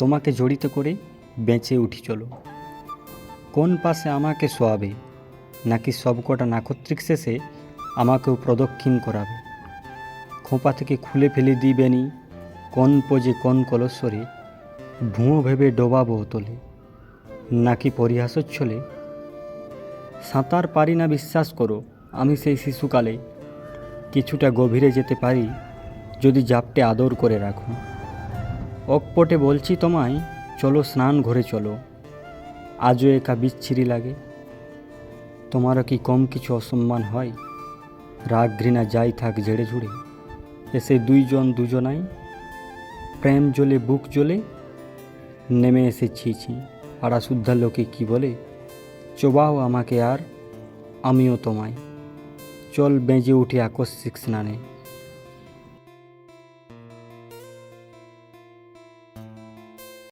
তোমাকে জড়িত করে বেঁচে উঠি চলো। কোন পাশে আমাকে শোয়াবে, নাকি সবকটা নাক্ষত্রিক শেষে আমাকেও প্রদক্ষিণ করাবে? খোঁপা থেকে খুলে ফেলে দিবেনি কোন পোজে কোন কলস্বরে, ভুঁয়ো ভেবে ডোবাবো তোলে নাকি পরিহাসচ্ছলে? সাঁতার পারি না বিশ্বাস করো, আমি সেই শিশুকালে, কিছুটা গভীরে যেতে পারি, যদি জাপটে আদর করে রাখো। অকপটে বলছি তোমায়, চলো স্নান ঘরে চলো। আজও একা বিচ্ছিরি লাগে। তোমারও কি কম কিছু অসম্মান হয়? রাগ ঘৃণা যাই থাক জেড়ে ঝুড়ে। এসে দুইজন দুজনাই প্রেম জ্বলে, বুক জ্বলে, নেমে এসেছি ছি পাড়া শুদ্ধা লোকে কি বলে? চোবাও আমাকে আর, আমিও তোমায়। চল বেঁজে উঠে আকস্মিক স্নানে।